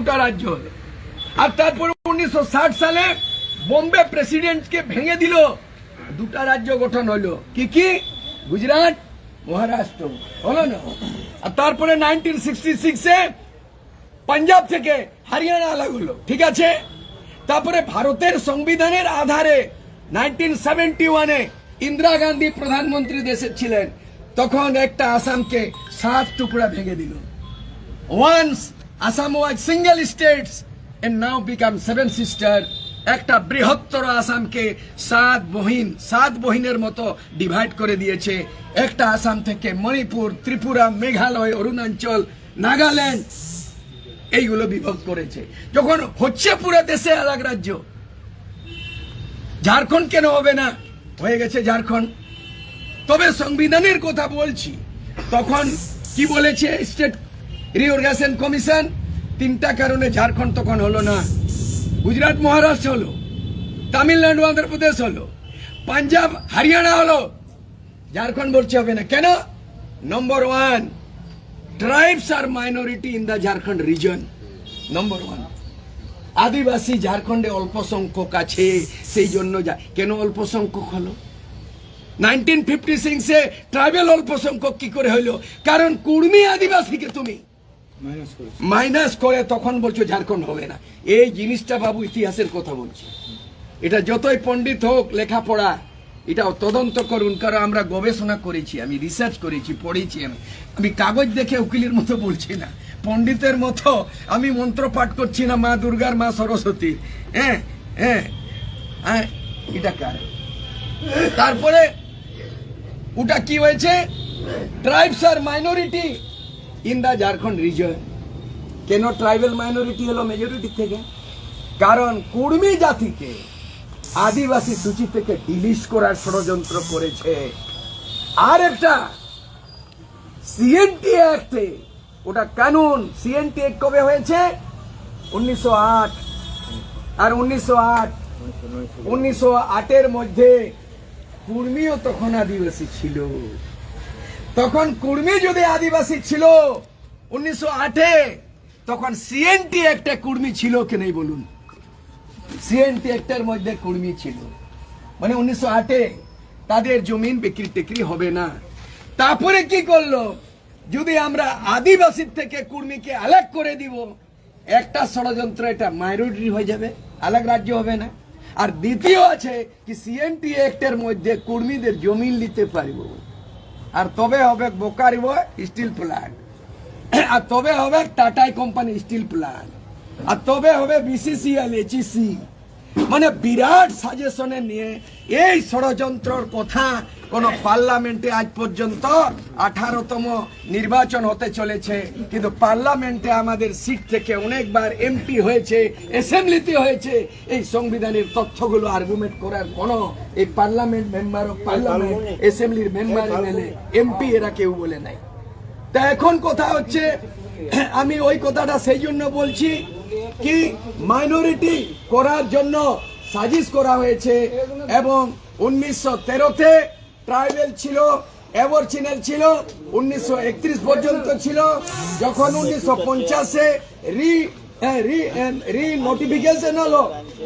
দুটা রাজ্য হলো। আর তারপরে উনিশশো সালে বোম্বে প্রেসিডেন্টকে ভেঙে দিল। দুটা রাজ্য গঠন হলো। কি কি? গুজরাট, মহারাষ্ট্র। হলো না? আর তারপরে নাইনটিন সিক্সটি সিক্সে পাঞ্জাব থেকে হরিয়ানা আলাগ হলো ঠিক আছে? তারপরে ভারতের সংবিধানের আধারে নাইনটিন সেভেন্টি ওয়ানে ইন্দিরা গান্ধী প্রধানমন্ত্রী দেশের ছিলেন। তখন একটা আসামকে সাত টুকরা ভেঙে দিল। Once Assam was single states and now become seven sister একটা বৃহত্তর আসামকে সাত বহিন, সাত বহিনের মতো ডিভাইড করে দিয়েছে। একটা আসাম থেকে মণিপুর, ত্রিপুরা, মেঘালয়, অরুণাচল, নাগাল্যান্ড, এইগুলো বিভক্ত করেছে। যখন হচ্ছে পুরো দেশে আলাদা রাজ্য, ঝাড়খণ্ড কেন হবে না? হয়ে গেছে ঝাড়খণ্ড। তবে সংবিধানের কথা বলছি, তখন কি বলেছে স্টেট রিঅর্গানাইজেশন কমিশন তিনটা কারণে ঝাড়খণ্ড তখন হলো না। গুজরাট, মহারাষ্ট্র হলো, তামিলনাড়ু, অন্ধ্রপ্রদেশ হলো, পাঞ্জাব, হরিয়ানা হলো। ঝাড়খণ্ড বলছে হবে না। কেন? Number one tribes R minority in the Jharkhand reason number one আদিবাসী ঝাড়খণ্ডে অল্প সংখ্যক আছে, সেই জন্য কেন অল্প সংখ্যক হলো? নাইনটিন ফিফটি সিক্সে ট্রাইবেল অল্প সংখ্যক কি করে হইল? কারণ কুর্মি আদিবাসীকে তুমি মাইনাস করে তখন বলছো ঝাড়খণ্ড হবে না। এই জিনিসটা বাবু ইতিহাসের কথা বলছি। এটা যতই পণ্ডিত হোক, লেখাপড়া, এটা তদন্ত করুন, কারণ আমরা গবেষণা করেছি, আমি রিসার্চ করেছি, পড়েছি আমি। আমি কাগজ দেখে উকিলের মতো বলছি না। পণ্ডিতের মতো আমি মন্ত্র পাঠ করছি না, মা দুর্গার, মা সরস্বতীর। হ্যাঁ হ্যাঁ। হ্যাঁ এটা কার? তারপরে ওটা কি হয়েছে? Tribes R minority in the Jharkhand reason কেন ট্রাইবেল মাইনরিটি হলো মেজরিটি থেকে। কারণ কুর্মি জাতিকে আদিবাসী সূচি থেকে ডিলিশ করার ষড়যন্ত্র করেছে। আর একটা সিএনটি অ্যাক্টে ওটা কানুন সিএনটি অ্যাক্ট কবে হয়েছে? উনিশশো আট। আর উনিশশো আট, উনিশশো আটের মধ্যে কুর্মিও তখন আদিবাসী ছিল। তখন কুর্মি যদি আদিবাসী ছিল, উনিশশো আটে তখন সিএনটি একটা কুর্মি ছিল কি নেই বলুন? সিএনটি একটার মধ্যে কুর্মি ছিল। মানে উনিশশো আটে তাদের জমিন বিক্রি টিক্রি হবে না। তারপরে কি করল? যদি আমরা আদিবাসীর থেকে কুর্মিকে আলাগ করে দিব, একটা ষড়যন্ত্র, এটা মাইনরিটি হয়ে যাবে, আলাগ রাজ্য হবে না। আর দ্বিতীয় আছে কি সিএনটি অ্যাক্টের মধ্যে কুর্মীদের জমিন নিতে পারিব। আর তবে হবে বোকারিব স্টিল প্ল্যান্ট আর তবে হবে টাটাই কোম্পানি স্টিল প্ল্যান্ট আর তবে হবে বিসিসিএল, এইচইসি। মানে বিরাট সাজেশনে নিয়ে এই ষড়যন্ত্রর কথা কোন পার্লামেন্টে আজ পর্যন্ত আঠারোতম নির্বাচন হতে চলেছে, কিন্তু পার্লামেন্টে আমাদের সিট থেকে অনেকবার এমপি হয়েছে অ্যাসেম্বলিতে হয়েছে। এই সংবিধানের তথ্যগুলো আর্গুমেন্ট করার কোনো এই পার্লামেন্ট মেম্বার ও পার্লামেন্ট অ্যাসেম্বলির মেম্বার এমএলএ এমপি এরা কেউ বলে নাই। তা এখন কথা হচ্ছে, আমি ওই কথাটা সেই জন্য বলছি কি মাইনরিটি করার জন্য সাজিশ করা হয়েছে এবং উনিশশো তেরোতে ট্রাইবেল ছিল অ্যাবরচিনাল ছিল উনিশশো একত্রিশ পর্যন্ত ছিল। যখন উনিশশো পঞ্চাশে রি রি রি নোটিফিকেশন হলো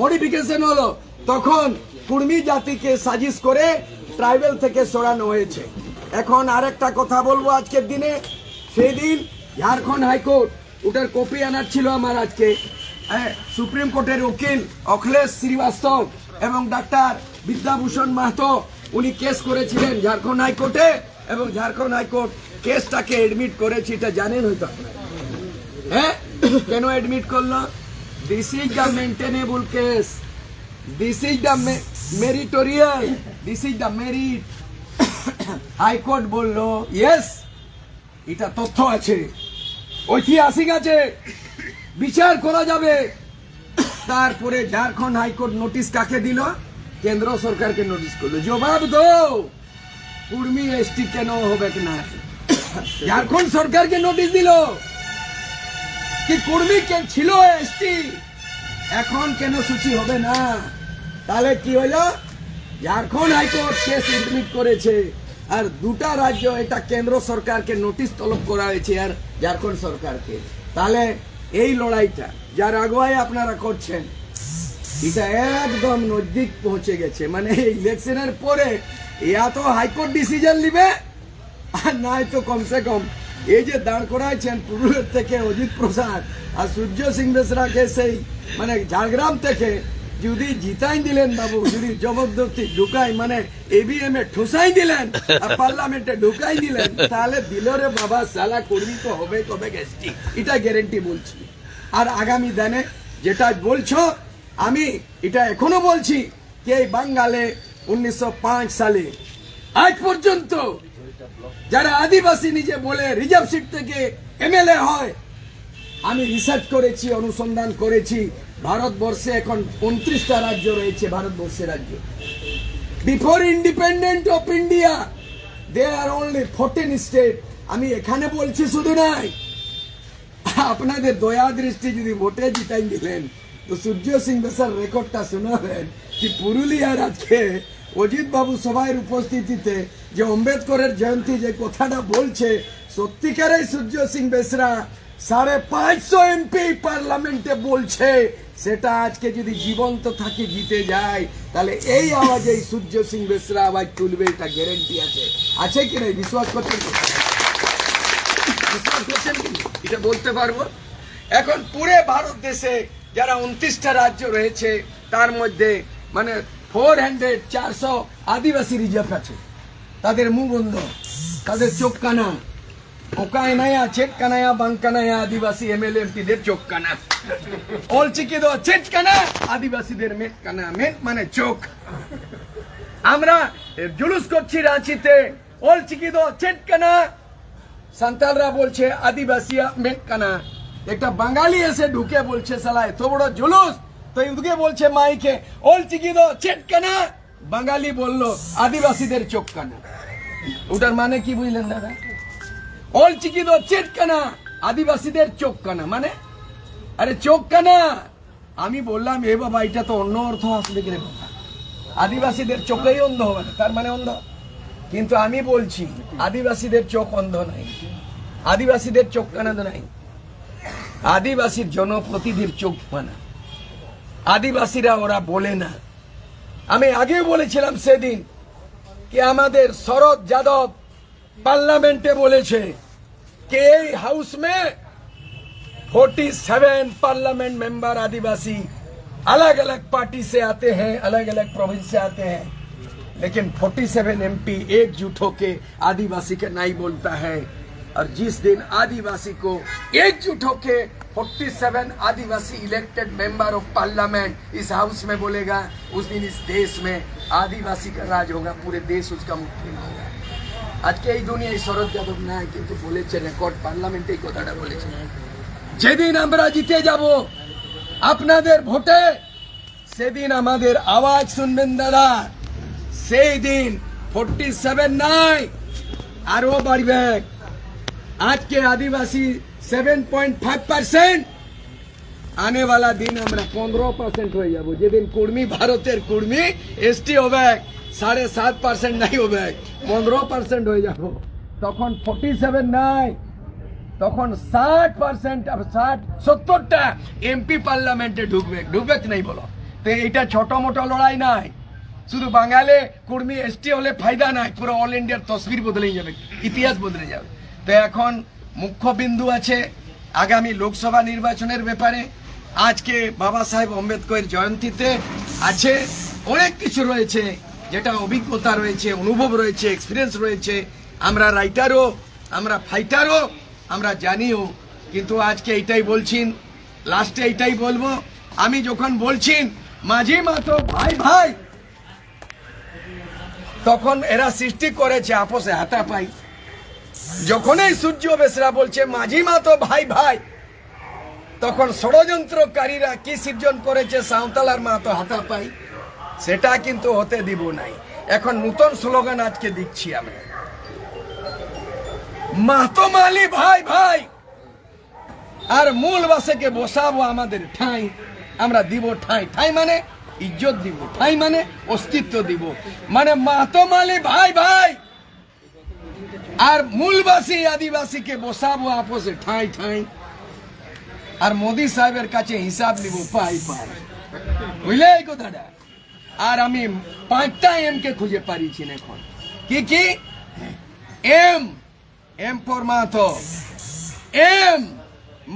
মডিফিকেশন হলো তখন কুর্মি জাতিকে সাজিশ করে ট্রাইবেল থেকে সরানো হয়েছে। এখন আরেকটা কথা বলব আজকের দিনে। সেই দিন ঝাড়খণ্ড হাইকোর্ট ওটার কপি আনার ছিল আমার আজকে। হ্যাঁ, সুপ্রিম কোর্টের উকিল অখিলেশ শ্রীবাস্তব এবং ডাক্তার বিদ্যাভূষণ মাহাতো উনি কেস করেছিলেন ঝাড়খণ্ড হাইকোর্টে এবং ঝাড়খণ্ড হাইকোর্ট কেসটাকে এডমিট করেছে, এটা জানেন হয়তো হ্যাঁ? কেন এডমিট করল? This is the maintainable case this is the meritorial this is the merit high court বলল ইয়েস এটা তথ্য আছে। ঐতিহাসিক আছে। বিচার করা যাবে। তারপরে ঝাড়খণ্ড হাইকোর্ট নোটিশ কাকে দিল? কেন্দ্র সরকারকে নোটিশ করল। জবাব দো কুর্মি এসটি কেন হবে না? ঝাড়খণ্ড সরকারকে নোটিশ দিল। কি কুর্মি কে ছিল এসটি? এখন কেন সূচি হবে না? তাহলে কি হলো? ঝাড়খণ্ড হাইকোর্ট কেস এডমিট করেছে। আর দুটা রাজ্য এটা কেন্দ্র সরকারকে নোটিশ তলব করা হয়েছে আর ঝাড়খণ্ড সরকারকে। তাহলে এই লড়াইটা, যার আগুয়াই আপনারা করছেন এটা একদম নজদিক পৌঁছে গেছে। মানে ইলেকশনের পরে ইয়া তো হাইকোর্ট ডিসিশন নিবে, আর নাই তো কমসে কম। এই যে দাঁড় করাইছেন পুরুলিয়ার থেকে অজিত প্রসাদ আর সূর্য সিং বেসরাকে সেই মানে ঝাড়গ্রাম থেকে, যদি জিতাই দিলেন বাবু, যদি জবরদস্তি ঢুকাই মানে এবিএম এ ঠুসাই দিলেন আর পার্লামেন্টে ঢুকাই দিলেন, তাহলে দিলরে বাবা সালা কর্মী তো হবে কবে গেছি এটা গ্যারেন্টি বলছি। আর আগামী দিনে যেটা বলছো আমি এটা এখনও বলছি যে এই বাঙ্গালে উনিশশো সালে, আজ পর্যন্ত যারা আদিবাসী নিজে বলে রিজার্ভ সিট থেকে এমএলএ হয়, আমি রিসার্চ করেছি, অনুসন্ধান করেছি, ভারতবর্ষে এখন উনত্রিশটা রাজ্য রয়েছে, ভারতবর্ষে রাজ্য। Before independent of India they are only fourteen state আমি এখানে বলছি শুধু নাই। আপনাদের দয়া দৃষ্টি যদি ভোটে জিতাই দিলেন তো সূর্য সিং বেসার রেকর্ডটা শোনাবেন কি পুরুলিয়ার আজকে অজিত বাবু সভার উপস্থিতিতে যে আম্বেদকরের জয়ন্তী যে কথাটা বলছে সত্যিকারের সূর্য সিং বেসরা সাড়ে পাঁচশো এমপি পার্লামেন্টে বলছে, সেটা আজকে যদি জীবন্ত থাকে জিতে যায়, তাহলে এই আওয়াজে এই সূর্য সিং বেসরা আওয়াজ তুলবে, এটা গ্যারেন্টি আছে। আছে কি নাই? বিশ্বাস করছেন বিশ্বাস করছেন কি? এটা বলতে পারব? এখন পুরে ভারত দেশে যারা উনত্রিশটা রাজ্য রয়েছে, তার মধ্যে মানে ফোর হান্ড্রেড চারশো আদিবাসী রিজার্ভ আছে। তাদের মুখ বন্ধ, তাদের চোখ কানা। ওকায় নায়া চেট কানায়া বাং কানায়া আদিবাসী এমএলএ এমপিদের চোখ কানা। অল চিকি দো চেট কানা আদিবাসীদের মেট কানা। মেট মানে চোখ। আমরা জুলুস করছি রাঁচিতে। অল চিকি দো চেট কানা সান্তালরা বলছে, আদিবাসী মেটকানা একটা বাঙালি এসে ঢুকে বলছে, সালা, এত বড় জুলুস? তো ঢুকে বলছে, মাইকে, ওল চিকি দো চেটকানা বাঙালি বলল, আদিবাসীদের চোখকানা ওটার মানে কি বুঝলেন দাদা? অল চিকি দো চেটকানা আদিবাসীদের চোখকানা মানে? আরে চোখকানা আমি বললাম, এ বাবা, এটা তো অন্য অর্থ আসবে কি রে বাবা? আদিবাসীদের চোখেই অন্ধ হবে না, তার মানে অন্ধ? কিন্তু আমি বলছি, আদিবাসীদের চোখ অন্ধ নাই। আদিবাসীদের চোখ কানা নাই। আদিবাসীর জনপ্রতিনিধির চোখ মানা আদিবাসীরা ওরা বলে না আমি আগেও বলেছিলাম সেদিন কি আমাদের শরৎ যাদব পার্লামেন্টে বলেছে কে এই হাউস মে फोर्टी सेवन पार्लियामेंट मेंबर आदिवासी अलग अलग पार्टी से आते हैं अलग अलग प्रोविंस से आते हैं लेकिन 47 एमपी एकजुट होके आदिवासी का नहीं बोलता है और जिस दिन आदिवासी को एकजुट होके 47 आदिवासी इलेक्टेड मेंबर ऑफ पार्लियामेंट इस हाउस में बोलेगा उस दिन इस देश में आदिवासी का राज होगा पूरे देश उसका मुख्य होगा আজকে এই দুনিয়ায় শরৎ যাদব নাই কিন্তু বলেছে রেকর্ড পার্লামেন্টে এই কথাটা বলেছে যেদিন আমরা জিতে যাব আপনাদের ভোটে সেদিন আমাদের আওয়াজ শুনবেন দাদা সেই দিন ফোরটি সেভেন নাই আরো বাড়বে আজকে আদিবাসী সেভেন পয়েন্ট ফাইভ পার্সেন্ট আনে वाला দিন আমরা পনেরো পার্সেন্ট হয়ে যাব। যেদিন কুর্মী ভারতের কুর্মী, এসটি হবে সাড়ে সাত পার্সেন্ট নাই হবে পনেরো পার্সেন্ট হয়ে যাব। তখন ফোর্টি সেভেন নাই, তখন ষাট পার্সেন্ট ষাট, সত্তরটা এমপি পার্লামেন্টে ঢুকবে। ঢুকবে নাই বলো? তো এইটা ছোট মোটো লড়াই নাই। শুধু বাঙালে কুর্মী, এসটি হলে ফায়দা নাই, পুরো অল ইন্ডিয়ার তসবির বদলে যাবে, ইতিহাস বদলে যাবে। তো এখন মুখ্য বিন্দু আছে আগামী লোকসভা নির্বাচনের ব্যাপারে। আজকে বাবা সাহেব আম্বেদকরের জয়ন্তীতে আছে। অনেক কিছু রয়েছে, যেটা অভিজ্ঞতা রয়েছে, অনুভব রয়েছে এক্সপিরিয়েন্স রয়েছে। আমরা রাইটারও আমরা ফাইটারও আমরা জানিও। কিন্তু আজকে এইটাই বলছেন লাস্টে এইটাই বলব। আমি যখন বলছেন মাঝি মাতো ভাই ভাই, তখন এরা সৃষ্টি করেছে, আপোষে হাতাপাই যখনই সূর্য বেসরা বলছে, মাঝি মা তো ভাই ভাই। তখন ষড়যন্ত্রকারীরা কি সৃজন করেছে, সাঁওতালার মা তো হাতা পাই। সেটা কিন্তু হতে দিব নাই। এখন নূতন স্লোগান আজকে দিচ্ছি আমরা। মাতোমালি ভাই ভাই। আর মূল বাসেকে বসাবো আমাদের ঠাঁই। আমরা দিব ঠাঁই। ঠাঁই মানে ইজ্জত দিব, ঠাঁই মানে অস্তিত্ব দিব। মানে মাতোমালি ভাই ভাই। আর মূলবাসী আদিবাসীকে বসাবো আপোষে, ঠাঁই ঠাঁই। আর মোদি সাহেবের কাছে হিসাব নিব, পাই পাই। বুঝলে এই কথাটা? আর আমি পাঁচটা এম কে খুঁজে পারিছি না এখন। কি কি? M M for Mahato M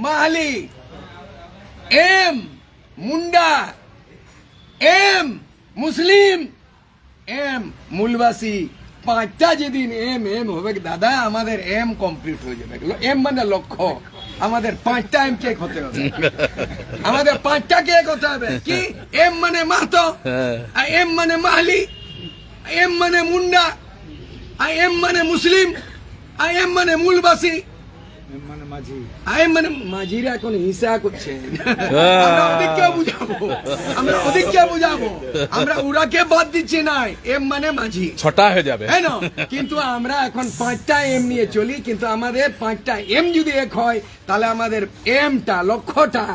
Mahali. M Munda. M Muslim. M মূলবাসী। পাঁচটা যেদিন এম এম হবে, দাদা, আমাদের এম কমপ্লিট হয়ে যাবে। এম মানে লক্ষ্য। আমাদের পাঁচটা এম কেক হতে হবে। আমাদের পাঁচটা কেক হতে হবে। কি? এম মানে মাহাতো আর এম মানে মাহলি এম মানে মুন্ডা, আর এম মানে মুসলিম, আর এম মানে মূলবাসী। আই মানে মাঝিরা এখন হিংসা করছে আমরা বুঝাবো। আমরা ওদিককে বুঝাবো। আমরা উড়াকে বাদ দিচ্ছি এম মানে মাঝি। ছটা হয়ে যাবে। হ্যাঁ না? কিন্তু আমরা এখন পাঁচটা এম নিয়ে চলি কিন্তু আমাদের পাঁচটা এম যদি এক হয় তাহলে আমাদের এমটা লক্ষ্যটা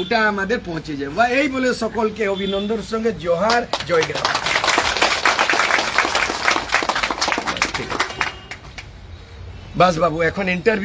ওটা আমাদের পৌঁছে যাবে। বা এই বলে সকলকে অভিনন্দনের সঙ্গে জোহার জয়গ্রাম বাস বাবু এখন ইন্টারভিউ